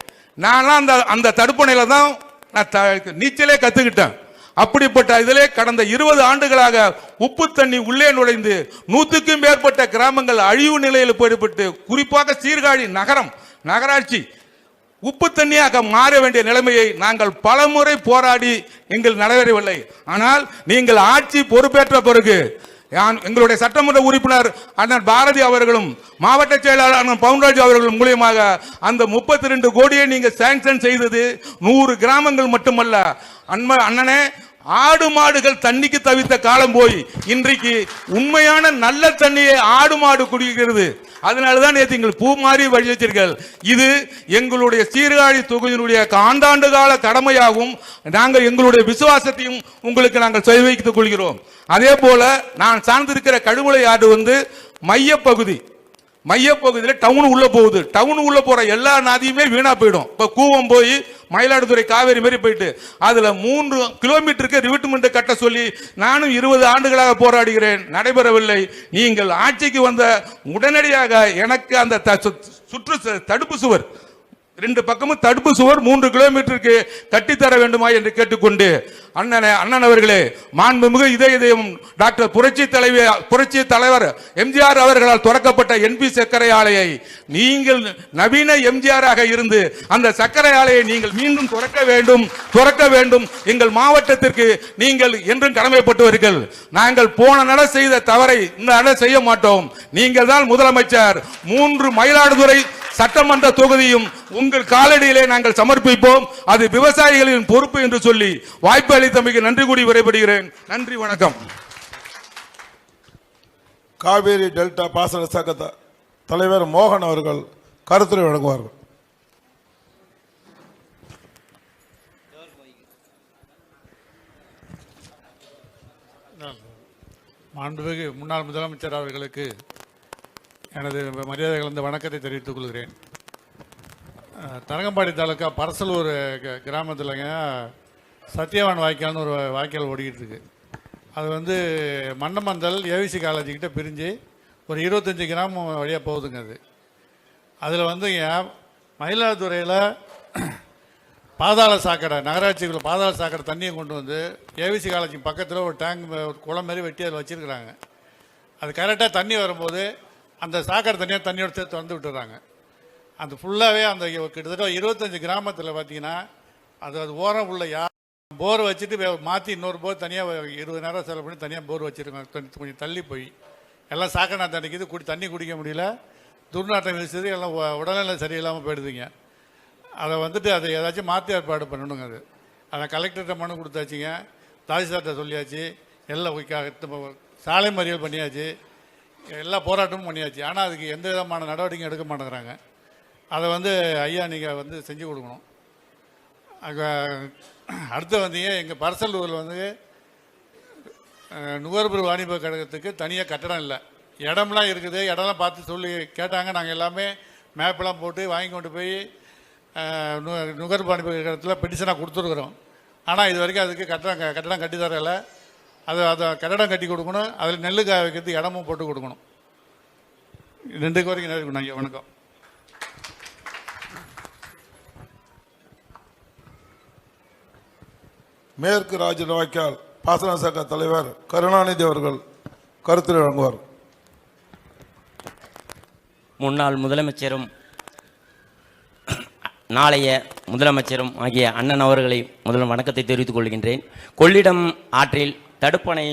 நான்லாம் அந்த அந்த தடுப்பணையில தான் நான் த- நீச்சலே கத்துக்கிட்டேன். அப்படிப்பட்ட இதிலே கடந்த இருபது ஆண்டுகளாக உப்பு தண்ணி உள்ளே நுழைந்து நூற்றுக்கும் மேற்பட்ட கிராமங்கள் அழிவு நிலையில் போய்விட்டு குறிப்பாக சீர்காழி நகரம் நகராட்சி உப்பு தண்ணியாக மாற வேண்டிய நிலைமையை நாங்கள் பலமுறை போராடி எங்கள் நடைபெறவில்லை. ஆனால் நீங்கள் ஆட்சி பொறுப்பேற்ற பிறகு எங்களுடைய சட்டமன்ற உறுப்பினர் அண்ணன் பாரதி அவர்களும் மாவட்ட செயலாளர் அண்ணன் பவுன்ராஜ் அவர்கள் மூலியமாக அந்த முப்பத்தி ரெண்டு கோடியை நீங்கள் சேங்ஷன் செய்தது நூறு கிராமங்கள் மட்டுமல்ல. அன்ம அண்ணனே ஆடு மாடுகள் தண்ணிக்கு தவித்த காலம் போய் இன்றைக்கு உண்மையான நல்ல தண்ணியை ஆடு மாடு குடிக்கிறது. அதனாலதான் நேற்று எங்கள் பூ மாறி வழி வச்சீர்கள் இது எங்களுடைய சீர்காழி தொகுதியினுடைய ஆண்டாண்டு கால கடமையாகவும் நாங்கள் எங்களுடைய விசுவாசத்தையும் உங்களுக்கு நாங்கள் வைத்துக் கொள்கிறோம். அதே போல நான் சார்ந்திருக்கிற கழுவுளை ஆடு வந்து மையப்பகுதி மையப்பகுதியில் டவுன் உள்ள போகுது. டவுன் உள்ள போற எல்லா நதியுமே வீணா போயிடும். இப்ப கூவம் போய் மயிலாடுதுறை காவேரி மாதிரி போயிட்டு அதுல மூன்று கிலோமீட்டருக்கு ரிவிட்மெண்ட் கட்ட சொல்லி நானும் இருபது ஆண்டுகளாக போராடுகிறேன். நடைபெறவில்லை. நீங்கள் ஆட்சிக்கு வந்த உடனடியாக எனக்கு அந்த த- சுற்று தடுப்பு சுவர் ரெண்டு பக்கமும் தடுப்பு சுவர் மூன்று கிலோமீட்டருக்கு கட்டித்தர வேண்டுமா என்று கேட்டுக்கொண்டு அண்ணனே அண்ணன் அவர்களே மாண்புமிகு இதய இதயம் டாக்டர் புரட்சி தலைவி புரட்சி தலைவர் எம்ஜிஆர் அவர்களால் துறக்கப்பட்ட என்பி சர்க்கரை ஆலையை நீங்கள் நவீன எம்ஜிஆராக இருந்து அந்த சர்க்கரை ஆலையை நீங்கள் மீண்டும் துறக்க வேண்டும் துறக்க வேண்டும். எங்கள் மாவட்டத்திற்கு நீங்கள் என்றும் கடமைப்பட்டவர்கள். நாங்கள் போன நட செய்த தவறை இந்த நட செய்ய மாட்டோம். நீங்கள் தான் முதலமைச்சர். மூன்று மயிலாடுதுறை சட்டமன்ற தொகுதியும் உங்கள் காலடியிலே நாங்கள் சமர்ப்பிப்போம். அது விவசாயிகளின் பொறுப்பு என்று சொல்லி வாய்ப்பு அளித்தமைக்கு நன்றி கூடி விடைபெறுகிறேன். நன்றி வணக்கம். காவேரி டெல்டா பாசன சங்க த- தலைவர் மோகன் அவர்கள் கருத்துரை வழங்குவார்கள். மாண்புமிகு முன்னாள் முதலமைச்சர் அவர்களுக்கு எனது மரியாதை கலந்த வணக்கத்தை தெரிவித்துக் கொள்கிறேன். தரங்கம்பாடி தாலுக்கா பரசலூர் க- கிராமத்திலங்க சத்யவான் வாய்க்கால்னு ஒரு வாய்க்கால் ஓடிக்கிட்டு இருக்கு அது வந்து மன்னமந்தல் ஏவிசி காலேஜுக்கிட்ட பிரிஞ்சு ஒரு இருபத்தஞ்சி கிராமம் வழியாக போகுதுங்க அது. அதில் வந்து மயிலாடுதுறையில் பாதாள சாக்கடை நகராட்சிக்குள்ள பாதாள சாக்கடை தண்ணியை கொண்டு வந்து ஏவிசி காலேஜ் பக்கத்தில் ஒரு டேங்க் ஒரு குளம் மாதிரி வெட்டி அதில் வச்சுருக்குறாங்க. அது கரெக்டாக தண்ணி வரும்போது அந்த சாக்கடை தண்ணியாக தண்ணியோட சேர்த்து திறந்து விட்டுறாங்க. அந்த ஃபுல்லாகவே அந்த கிட்டத்தட்ட இருபத்தஞ்சி கிராமத்தில் பார்த்தீங்கன்னா அது அது ஓரம் உள்ள யார் போர் வச்சுட்டு மாற்றி இன்னொரு போர் தனியாக இருபது நேரம் செலவு பண்ணி தனியாக போர் வச்சுருக்காங்க. கொஞ்சம் தள்ளி போய். எல்லாம் சாக்கடை தண்ணிக்குது குடி தண்ணி குடிக்க முடியல. துர்நாற்றம் வீசுது. எல்லாம் உடல்நிலை சரியில்லாமல் போயிடுதுங்க. அதை வந்துட்டு அதை ஏதாச்சும் மாற்றி ஏற்பாடு பண்ணணுங்க அது. அதை கலெக்டர்கிட்ட மனு கொடுத்தாச்சுங்க. தாசில்தார்கிட்ட சொல்லியாச்சு. எல்லாம் சாலை மறியல் பண்ணியாச்சு. எல்லா போராட்டமும் பண்ணியாச்சு. ஆனால் அதுக்கு எந்த விதமான நடவடிக்கையும் எடுக்க மாட்டேங்கிறாங்க. அதை வந்து ஐயா நீங்கள் வந்து செஞ்சு கொடுக்கணும். அடுத்து வந்தீங்க எங்கள் பரசலூரில் வந்து நுகர்பொருள் வாணிப கழகத்துக்கு தனியாக கட்டடம் இல்லை. இடம்லாம் இருக்குது. இடம்லாம் பார்த்து சொல்லி கேட்டாங்க. நாங்கள் எல்லாமே மேப்லாம் போட்டு வாங்கி கொண்டு போய் நு- நுகர்பொருள் வாணிப கழகத்தில் பெட்டிஷனாக கொடுத்துருக்குறோம். ஆனால் இது வரைக்கும் அதுக்கு கட்டடம் கட்டடம் கட்டி தரலை. அது அதை கட்டடம் கட்டி கொடுக்கணும். அதில் நெல்லு காய வைக்கிறதுக்கு இடமும் போட்டு கொடுக்கணும். ரெண்டுக்கு வரைக்கும் நேரம் ஐயா வணக்கம். மேற்கு ராஜ வாய்க்கால் பாசன சங்க தலைவர் கருணாநிதி அவர்கள் கருத்துரை வழங்குவார் முன்னாள் முதலமைச்சரும் நாளைய முதலமைச்சரும் ஆகிய அண்ணன் அவர்களை முதல் வணக்கத்தை தெரிவித்துக் கொள்கின்றேன். கொள்ளிடம் ஆற்றில் தடுப்பணை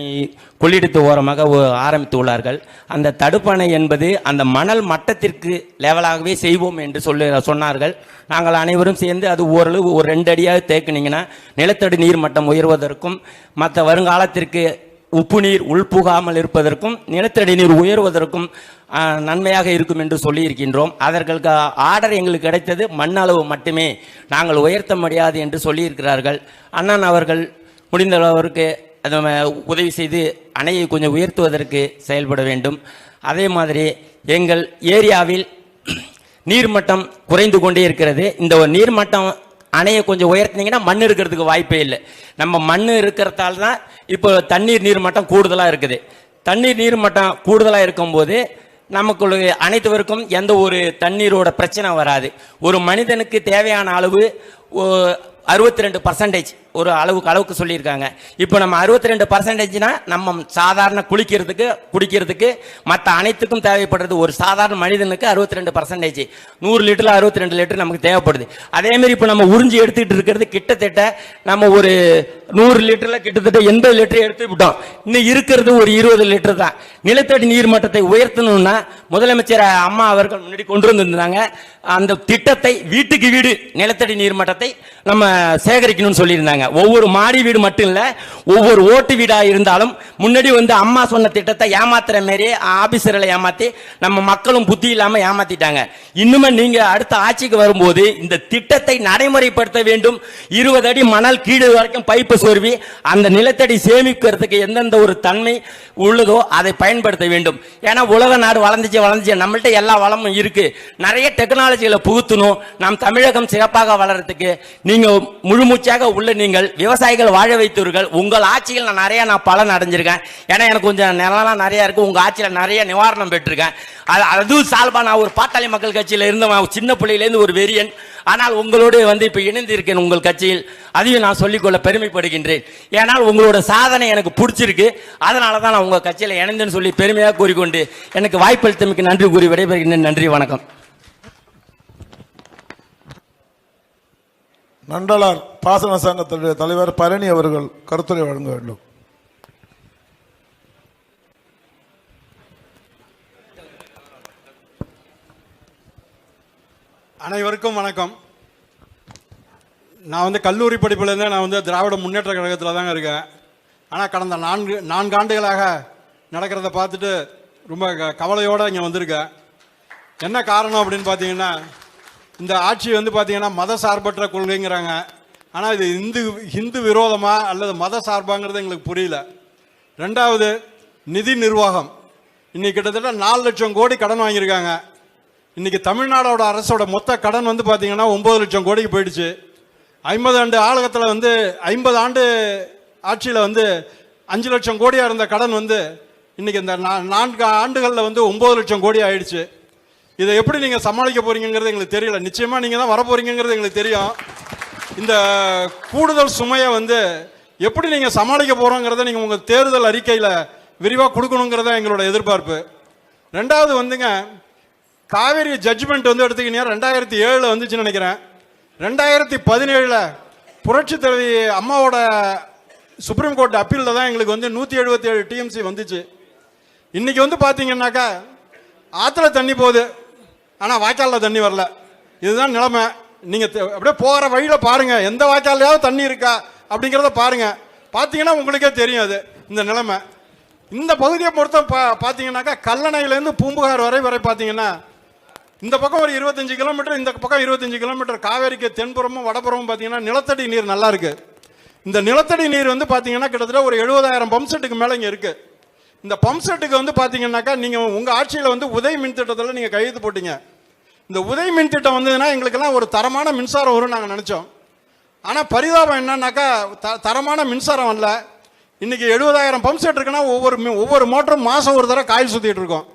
கொள்ளிடத்து ஓரமாக ஆரம்பித்து உள்ளார்கள். அந்த தடுப்பணை என்பது அந்த மணல் மட்டத்திற்கு லெவலாகவே செய்வோம் என்று சொல்லி சொன்னார்கள். நாங்கள் அனைவரும் சேர்ந்து அது ஓரளவு ஒரு ரெண்டு அடியாக தேக்கினீங்கன்னா நிலத்தடி நீர் மட்டம் உயர்வதற்கும் மற்ற வருங்காலத்திற்கு உப்பு நீர் உள்புகாமல் இருப்பதற்கும் நிலத்தடி நீர் உயர்வதற்கும் நன்மையாக இருக்கும் என்று சொல்லியிருக்கின்றோம். அதற்கு ஆர்டர் எங்களுக்கு கிடைத்தது மண் அளவு மட்டுமே. நாங்கள் உயர்த்த முடியாது என்று சொல்லியிருக்கிறார்கள். அண்ணன் அவர்கள் முடிந்த உதவி செய்து அணையை கொஞ்சம் உயர்த்துவதற்கு செயல்பட வேண்டும். அதே மாதிரி எங்கள் ஏரியாவில் நீர்மட்டம் குறைந்து கொண்டே இருக்கிறது. இந்த ஒரு நீர்மட்டம் அணையை கொஞ்சம் உயர்த்தினீங்கன்னா மண் இருக்கிறதுக்கு வாய்ப்பே இல்லை. நம்ம மண் இருக்கிறதால தான் இப்போ தண்ணீர் நீர்மட்டம் கூடுதலாக இருக்குது. தண்ணீர் நீர்மட்டம் கூடுதலாக இருக்கும்போது நமக்குள்ள அனைத்துவருக்கும் எந்த ஒரு தண்ணீரோட பிரச்சனை வராது. ஒரு மனிதனுக்கு தேவையான அளவு அறுபத்தி ரெண்டு பர்சன்டேஜ் ஒரு அளவுக்கு அளவுக்கு சொல்லியிருக்காங்க. இப்போ நம்ம அறுபத்தி ரெண்டு பர்சன்டேஜ்னா நம்ம சாதாரண குளிக்கிறதுக்கு குடிக்கிறதுக்கு மற்ற அனைத்துக்கும் தேவைப்படுறது ஒரு சாதாரண மனிதனுக்கு அறுபத்தி ரெண்டு பர்சன்டேஜ் நூறு லிட்டரில் அறுபத்தி ரெண்டு லிட்டர் நமக்கு தேவைப்படுது. அதேமாரி இப்போ நம்ம உறிஞ்சி எடுத்துக்கிட்டு இருக்கிறது கிட்டத்தட்ட நம்ம ஒரு நூறு லிட்டரில் கிட்டத்தட்ட எண்பது லிட்டர் எடுத்து விட்டோம். இன்னும் இருக்கிறது ஒரு இருபது லிட்டர் தான். நிலத்தடி நீர் மட்டத்தை உயர்த்தணும்னா முதலமைச்சர் அம்மா அவர்கள் முன்னாடி கொண்டு வந்திருந்தாங்க. அந்த திட்டத்தை வீட்டுக்கு வீடு நிலத்தடி நீர் மட்டத்தை நம்ம சேகரிக்கணும்னு சொல்லியிருந்தாங்க. ஒவ்வொரு மாடி வீடு மட்டும் இல்ல ஒவ்வொரு ஓட்டு வீடா இருந்தாலும் முன்னாடி வந்து அம்மா சொன்ன திட்டத்தை ஏமாத்துற மாரி ஆபீசர்களை ஏமாத்தி நம்ம மக்களும் புத்தி இல்லாம ஏமாத்திட்டாங்க. இன்னுமே நீங்க அடுத்த ஆட்சிக்கு வரும்போது இந்த திட்டத்தை நடைமுறைப்படுத்த வேண்டும். இருபது அடி மணல் கீழே வரைக்கும் பைப்பு சொருவி அந்த நிலத்தடி சேமிக்கிறதுக்கு எந்தெந்த ஒரு தன்மை உள்ளதோ அதை பயன்படுத்த வேண்டும். ஏன்னா உலக நாடு வளர்ந்துச்சு வளர்ந்துச்சு. நம்மள்ட்ட எல்லா வளமும் இருக்கு. நிறைய டெக்னாலஜிகளை புகுத்தணும். நம் தமிழகம் சிறப்பாக வளர்றதுக்கு நீங்க முழுமூச்சாக உள்ள நீங்க நீங்கள் விவசாயிகள் வாழ வைத்தவர்கள் உங்கள் ஆட்சியில் நான் நிறைய நான் பலன் அடைஞ்சிருக்கேன். ஏன்னா எனக்கு கொஞ்சம் நிலம்லாம் நிறைய இருக்கு. உங்க ஆட்சியில் நிறைய நிவாரணம் பெற்றிருக்கேன். அது அதுவும் சால்பா நான் ஒரு பாட்டாளி மக்கள் கட்சியில் இருந்தவன் சின்ன பிள்ளையிலேருந்து ஒரு வெறியன். ஆனால் உங்களோடு வந்து இப்போ இணைந்து இருக்கேன் உங்கள் கட்சியில். அதையும் நான் சொல்லிக்கொள்ள பெருமைப்படுகின்றேன். ஏனால் உங்களோட சாதனை எனக்கு பிடிச்சிருக்கு. அதனால தான் நான் உங்கள் கட்சியில் இணைந்தேன்னு சொல்லி பெருமையாக கூறிக்கொண்டு எனக்கு வாய்ப்பளித்தமைக்கு நன்றி கூறி விடைபெறுகின்றேன். நன்றி வணக்கம். நண்டலார் பாசன சங்கத்தினுடைய தலைவர் பழனி அவர்கள் கருத்துரை வழங்க வேண்டும். அனைவருக்கும் வணக்கம். நான் வந்து கல்லூரி படிப்புலேருந்தே நான் வந்து திராவிட முன்னேற்ற கழகத்தில் தாங்க இருக்கேன். ஆனால் கடந்த நான்கு நான்கு ஆண்டுகளாக நடக்கிறத பார்த்துட்டு ரொம்ப க- கவலையோடு இங்கே வந்திருக்கேன். என்ன காரணம் அப்படின்னு பார்த்தீங்கன்னா இந்த ஆட்சி வந்து பார்த்தீங்கன்னா மத சார்பற்ற கொள்கைங்கிறாங்க. ஆனால் இது இந்து ஹிந்து விரோதமாக அல்லது மத சார்பாங்கிறது எங்களுக்கு புரியல. ரெண்டாவது நிதி நிர்வாகம். இன்றைக்கி கிட்டத்தட்ட நாலு லட்சம் கோடி கடன் வாங்கியிருக்காங்க. இன்னைக்கு தமிழ்நாடோட அரசோட மொத்த கடன் வந்து பார்த்திங்கன்னா ஒம்பது லட்சம் கோடிக்கு போயிடுச்சு. ஐம்பது ஆண்டு ஆளுகத்தில் வந்து ஐம்பது ஆண்டு ஆட்சியில் வந்து அஞ்சு லட்சம் கோடியாக இருந்த கடன் வந்து இன்றைக்கி இந்த நா- நான்கு ஆண்டுகளில் வந்து ஒம்பது லட்சம் கோடி ஆயிடுச்சு. இதை எப்படி நீங்கள் சமாளிக்க போறீங்கிறது எங்களுக்கு தெரியல. நிச்சயமாக நீங்கள் தான் வர எங்களுக்கு தெரியும். இந்த கூடுதல் சுமையை வந்து எப்படி நீங்கள் சமாளிக்க போகிறோங்கிறத நீங்கள் உங்கள் தேர்தல் அறிக்கையில் விரிவாக கொடுக்கணுங்கிறத எங்களோட எதிர்பார்ப்பு. ரெண்டாவது வந்துங்க காவேரி ஜட்ஜ்மெண்ட் வந்து எடுத்துக்கிட்டீங்கன்னா ரெண்டாயிரத்தி ஏழில் வந்துச்சுன்னு நினைக்கிறேன். ரெண்டாயிரத்தி பதினேழில் புரட்சி தலைவி அம்மாவோட சுப்ரீம் கோர்ட் அப்பீலில் தான் எங்களுக்கு வந்து நூற்றி எழுபத்தி ஏழு டிஎம்சி வந்துச்சு. இன்னைக்கு வந்து பார்த்தீங்கன்னாக்கா ஆற்றுல தண்ணி போகுது. ஆனால் வாய்க்காலில் தண்ணி வரல. இதுதான் நிலைமை. நீங்கள் அப்படியே போகிற வழியில் பாருங்கள் எந்த வாய்க்காலையாவது தண்ணி இருக்கா அப்படிங்கிறத பாருங்கள் பார்த்தீங்கன்னா உங்களுக்கே தெரியும் அது இந்த நிலைமை. இந்த பகுதியை பொறுத்த பா பார்த்தீங்கன்னாக்கா கல்லணையிலேருந்து பூம்புகார் வரை வரை பார்த்தீங்கன்னா இந்த பக்கம் ஒரு இருபத்தஞ்சு கிலோமீட்டர் இந்த பக்கம் இருபத்தஞ்சு கிலோமீட்டர். காவேரிக்கு தென்புறமும் வடபுறமும் பார்த்தீங்கன்னா நிலத்தடி நீர் நல்லா இருக்குது இந்த நிலத்தடி நீர் வந்து பார்த்தீங்கன்னா கிட்டத்தட்ட ஒரு எழுபதாயிரம் பம்ப் செட்டுக்கு மேலே இங்கே இருக்குது இந்த பம்ப் செட்டுக்கு வந்து பார்த்தீங்கன்னாக்கா நீங்கள் உங்கள் ஆட்சியில் வந்து உதய் மின் திட்டத்தில் நீங்கள் கையெழுத்து போட்டீங்க. இந்த உதய் மின் திட்டம் வந்ததுன்னா எங்களுக்கெல்லாம் ஒரு தரமான மின்சாரம் வரும்னு நாங்கள் நினச்சோம். ஆனால் பரிதாபம் என்னன்னாக்கா த தரமான மின்சாரம் வரல. இன்னைக்கு எழுபதாயிரம் பம்ப் செட் இருக்குன்னா ஒவ்வொரு ஒவ்வொரு மோட்டரும் மாதம் ஒரு தடவை காயில் சுற்றிட்டு இருக்கோம்.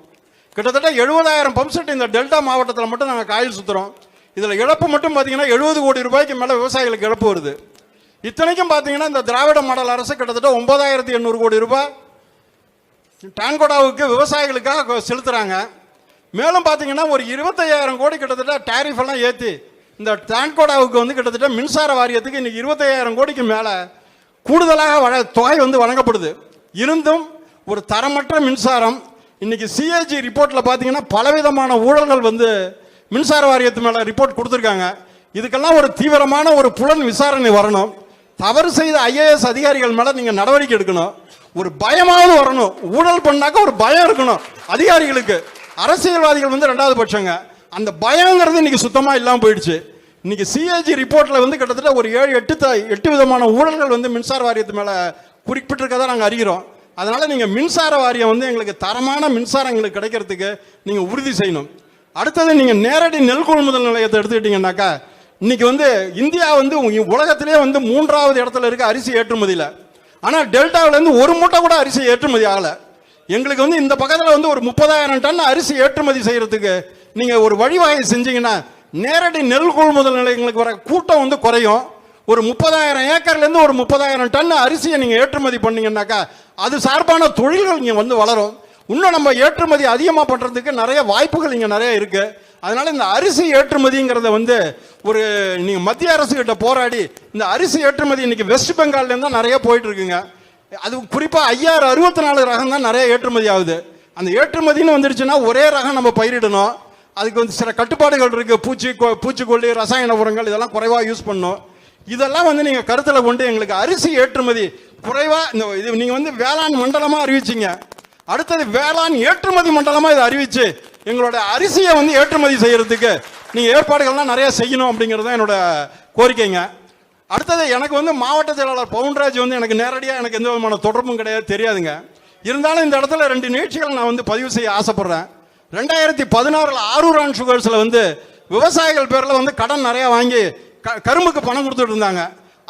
கிட்டத்தட்ட எழுபதாயிரம் பம்ப் செட் இந்த டெல்டா மாவட்டத்தில் மட்டும் நாங்கள் காயில் சுற்றுறோம் இதில் இழப்பு மட்டும் பார்த்தீங்கன்னா எழுபது கோடி ரூபாய்க்கு மேலே விவசாயிகளுக்கு இழப்பு வருது. இத்தனைக்கும் பார்த்தீங்கன்னா இந்த திராவிட மாடல் அரசு கிட்டத்தட்ட ஒன்பதாயிரத்தி எண்ணூறு கோடி ரூபாய் டான்கோடாவுக்கு விவசாயிகளுக்காக செலுத்துகிறாங்க மேலும் பார்த்தீங்கன்னா ஒரு இருபத்தையாயிரம் கோடி கிட்டத்தட்ட டேரிஃப் எல்லாம் ஏற்றி இந்த டான்கோடாவுக்கு வந்து கிட்டத்தட்ட மின்சார வாரியத்துக்கு இன்றைக்கி இருபத்தையாயிரம் கோடிக்கு மேலே கூடுதலாக வழ தொகை வந்து வழங்கப்படுது. இருந்தும் ஒரு தரமற்ற மின்சாரம் இன்னைக்கு சிஏஜி ரிப்போர்ட்டில் பார்த்தீங்கன்னா பலவிதமான ஊழல்கள் வந்து மின்சார வாரியத்து மேலே ரிப்போர்ட் கொடுத்துருக்காங்க. இதுக்கெல்லாம் ஒரு தீவிரமான ஒரு புலன் விசாரணை வரணும். தவறு செய்த ஐஏஎஸ் அதிகாரிகள் மேலே நீங்கள் நடவடிக்கை எடுக்கணும். ஒரு பயமாவது வரணும். ஊழல் பண்ணாக்க ஒரு பயம் இருக்கணும். அதிகாரிகளுக்கு அரசியல்வாதிகள் வந்து ரெண்டாவது பட்சங்க. அந்த பயங்கிறது இன்னைக்கு சுத்தமாக இல்லாமல் போயிடுச்சு. இன்னைக்கு சிஏஜி ரிப்போர்ட்டில் வந்து கிட்டத்தட்ட ஒரு ஏழு எட்டு த- எட்டு விதமான ஊழல்கள் வந்து மின்சார வாரியத்து மேலே குறிப்பிட்டிருக்கதா நாங்கள் அறிகிறோம். அதனால் நீங்கள் மின்சார வாரியம் வந்து எங்களுக்கு தரமான மின்சாரம் எங்களுக்கு கிடைக்கிறதுக்கு நீங்கள் உறுதி செய்யணும். அடுத்தது நீங்கள் நேரடி நெல் கொள்முதல் நிலையத்தை எடுத்துக்கிட்டீங்கன்னாக்கா இன்னைக்கு வந்து இந்தியா வந்து உலகத்திலே வந்து மூன்றாவது இடத்துல இருக்க அரிசி ஏற்றுமதியில். ஆனால் டெல்டாவிலேருந்து ஒரு மூட்டை கூட அரிசி ஏற்றுமதி ஆகலை. எங்களுக்கு வந்து இந்த பக்கத்தில் வந்து ஒரு முப்பதாயிரம் டன் அரிசி ஏற்றுமதி செய்கிறதுக்கு நீங்கள் ஒரு வழிவகை செஞ்சீங்கன்னா நேரடி நெல் கொள்முதல் நிலையங்களுக்கு வர கூட்டம் வந்து குறையும். ஒரு முப்பதாயிரம் ஏக்கர்லேருந்து ஒரு முப்பதாயிரம் டன் அரிசியை நீங்கள் ஏற்றுமதி பண்ணீங்கன்னாக்கா அது சார்பான தொழில்கள் இங்கே வந்து வளரும். இன்னும் நம்ம ஏற்றுமதி அதிகமாக பண்றதுக்கு நிறைய வாய்ப்புகள் இங்கே நிறைய இருக்குது அதனால இந்த அரிசி ஏற்றுமதிங்கிறத வந்து ஒரு நீங்கள் மத்திய அரசு கிட்ட போராடி இந்த அரிசி ஏற்றுமதி இன்னைக்கு வெஸ்ட் பெங்கால்லேருந்து தான் நிறைய போயிட்டு இருக்குங்க அது குறிப்பாக ஐயாயிரம் அறுபத்தி நாலு ரகம் தான் நிறைய ஏற்றுமதி ஆகுது. அந்த ஏற்றுமதின்னு வந்துடுச்சுன்னா ஒரே ரகம் நம்ம பயிரிடணும். அதுக்கு வந்து சில கட்டுப்பாடுகள் இருக்கு. பூச்சி கொ- பூச்சிக்கொல்லி ரசாயன உரங்கள் இதெல்லாம் குறைவாக யூஸ் பண்ணணும். இதெல்லாம் வந்து நீங்கள் கருத்தில் கொண்டு எங்களுக்கு அரிசி ஏற்றுமதி குறைவாக இந்த இது நீங்கள் வந்து வேளாண் மண்டலமாக அறிவிச்சிங்க. அடுத்தது வேளாண் ஏற்றுமதி மண்டலமாக இதை அறிவிச்சு எங்களோட அரிசியை வந்து ஏற்றுமதி செய்கிறதுக்கு நீங்கள் ஏற்பாடுகள்லாம் நிறையா செய்யணும் அப்படிங்கிறது தான் என்னோட கோரிக்கைங்க. அடுத்தது எனக்கு வந்து மாவட்ட செயலாளர் பவுன்ராஜ் வந்து எனக்கு நேரடியாக எனக்கு எந்த விதமான தொடர்பும் கிடையாது தெரியாதுங்க. இருந்தாலும் இந்த இடத்துல ரெண்டு நிகழ்ச்சிகள் நான் வந்து பதிவு செய்ய ஆசைப்பட்றேன். ரெண்டாயிரத்தி பதினாறில் ஆரூரான் சுகர்ஸில் வந்து விவசாயிகள் பேரில் வந்து கடன் நிறையா வாங்கி க கரும்புக்கு பணம் கொடுத்துட்டு இருந்தாங்க.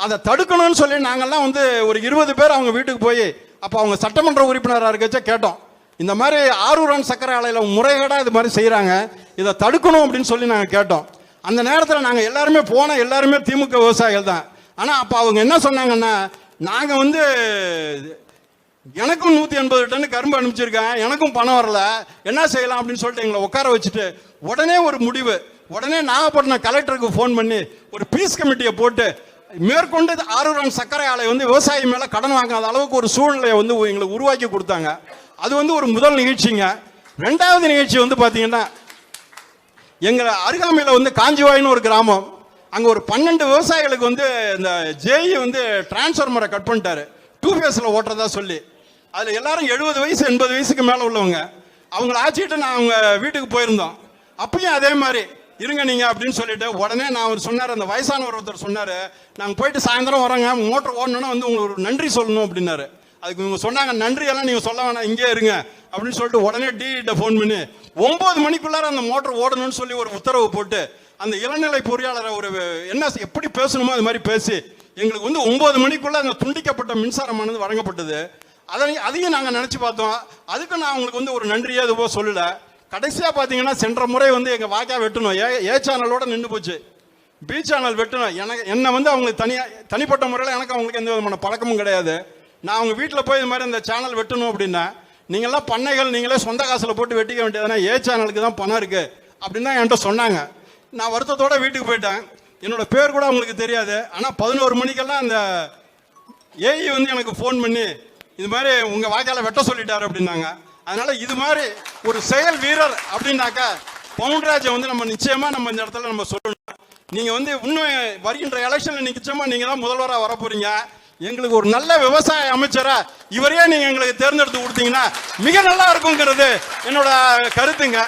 அதை தடுக்கணும்னு சொல்லி நாங்கள்லாம் வந்து ஒரு இருபது பேர் அவங்க வீட்டுக்கு போய் அப்போ அவங்க சட்டமன்ற உறுப்பினராக இருக்கச்ச கேட்டோம். இந்த மாதிரி ஆரூரான் சக்கரை ஆலையில் முறைகேடாக இது மாதிரி செய்கிறாங்க இதை தடுக்கணும் அப்படின்னு சொல்லி நாங்கள் கேட்டோம். அந்த நேரத்தில் நாங்கள் எல்லாருமே போன எல்லாருமே திமுக விவசாயிகள் தான். ஆனால் அப்போ அவங்க என்ன சொன்னாங்கன்னா நாங்கள் வந்து எனக்கும் நூற்றி எண்பது டன் கரும்பு அனுப்பிச்சிருக்கேன் எனக்கும் பணம் வரல என்ன செய்யலாம் அப்படின்னு சொல்லிட்டு எங்களை உட்கார வச்சுட்டு உடனே ஒரு முடிவு உடனே நாகப்பட்டினம் கலெக்டருக்கு ஃபோன் பண்ணி ஒரு பீஸ் கமிட்டியை போட்டு மேற்கொண்டு ஆரூரான் சர்க்கரை ஆலை வந்து விவசாயி மேலே கடன் வாங்காத அளவுக்கு ஒரு சூழ்நிலையை வந்து எங்களுக்கு உருவாக்கி கொடுத்தாங்க. அது வந்து ஒரு முதல் நிகழ்ச்சிங்க. ரெண்டாவது நிகழ்ச்சி வந்து பார்த்தீங்கன்னா எங்கள் அருகாமையில் வந்து காஞ்சிவாயின்னு ஒரு கிராமம். அங்கே ஒரு பன்னெண்டு விவசாயிகளுக்கு வந்து இந்த ஜேஇ வந்து டிரான்ஸ்ஃபார்மரை கட் பண்ணிட்டாரு. டூ ஃபேஸில் ஓட்டுறதா சொல்லி. அதில் எல்லாரும் எழுபது வயசு எண்பது வயசுக்கு மேலே உள்ளவங்க. அவங்கள ஆச்சிட்டு நான் அவங்க வீட்டுக்கு போயிருந்தோம். அப்பயும் அதே மாதிரி இருங்க நீங்கள் அப்படின்னு சொல்லிட்டு உடனே நான் அவர் சொன்னார் அந்த வயசானவர் ஒருத்தர் சொன்னார் நாங்கள் போயிட்டு சாயந்தரம் வரோங்க மோட்டர் ஓடணுன்னா வந்து உங்களுக்கு ஒரு நன்றி சொல்லணும் அப்படின்னாரு. அதுக்கு இவங்க சொன்னாங்க நன்றியெல்லாம் நீங்கள் சொல்ல வேணாம் இங்கே இருங்க. அப்படின்னு சொல்லிட்டு உடனே டிஇட்ட ஃபோன் பண்ணி ஒன்பது மணிக்குள்ளார அந்த மோட்டர் ஓடணும்னு சொல்லி ஒரு உத்தரவு போட்டு அந்த இளநிலை பொறியாளரை ஒரு என்ன எப்படி பேசணுமோ அது மாதிரி பேசி எங்களுக்கு வந்து ஒன்பது மணிக்குள்ள அந்த துண்டிக்கப்பட்ட மின்சாரமானது வழங்கப்பட்டது. அதை அதையும் நாங்கள் நினச்சி பார்த்தோம். அதுக்கு நான் உங்களுக்கு வந்து ஒரு நன்றியே எதுவோ சொல்லல. கடைசியாக பார்த்தீங்கன்னா சென்ற முறை வந்து எங்கள் வாக்கா வெட்டணும் ஏ ஏ சேனலோட நின்று போச்சு. பி சேனல் வெட்டணும் எனக்கு என்னை வந்து அவங்களுக்கு தனியாக தனிப்பட்ட முறையில் எனக்கு அவங்களுக்கு எந்த விதமான பழக்கமும் கிடையாது. நான் அவங்க வீட்டில் போய் இது மாதிரி இந்த சேனல் வெட்டணும் அப்படின்னா நீங்களாம் பண்ணைகள் நீங்களே சொந்த காசில் போட்டு வெட்டிக்க வேண்டியதுனா ஏ சேனலுக்கு தான் பணம் இருக்குது அப்படின்னு தான் என்கிட்ட சொன்னாங்க. நான் வருத்தத்தோட வீட்டுக்கு போயிட்டேன். என்னோட பேர் கூட அவங்களுக்கு தெரியாது. ஆனால் பதினோரு மணிக்கெல்லாம் அந்த ஏஇ வந்து எனக்கு ஃபோன் பண்ணி இது மாதிரி உங்கள் வாய்க்கால வெட்ட சொல்லிட்டாரு அப்படின்னாங்க. அதனால் இது மாதிரி ஒரு செயல் வீரர் அப்படின்னாக்கா பவுன்ராஜை வந்து நம்ம நிச்சயமாக நம்ம இந்த இடத்துல நம்ம சொல்லணும். நீங்கள் வந்து இன்னும் வருகின்ற எலெக்ஷனில் நிச்சயமாக நீங்கள் தான் முதல்வராக வர எங்களுக்கு ஒரு நல்ல விவசாய அமைச்சரா இவரையே நீங்கள் எங்களுக்கு தேர்ந்தெடுத்து கொடுத்தீங்கன்னா மிக நல்லா இருக்குங்கிறது என்னோட கருத்துங்க.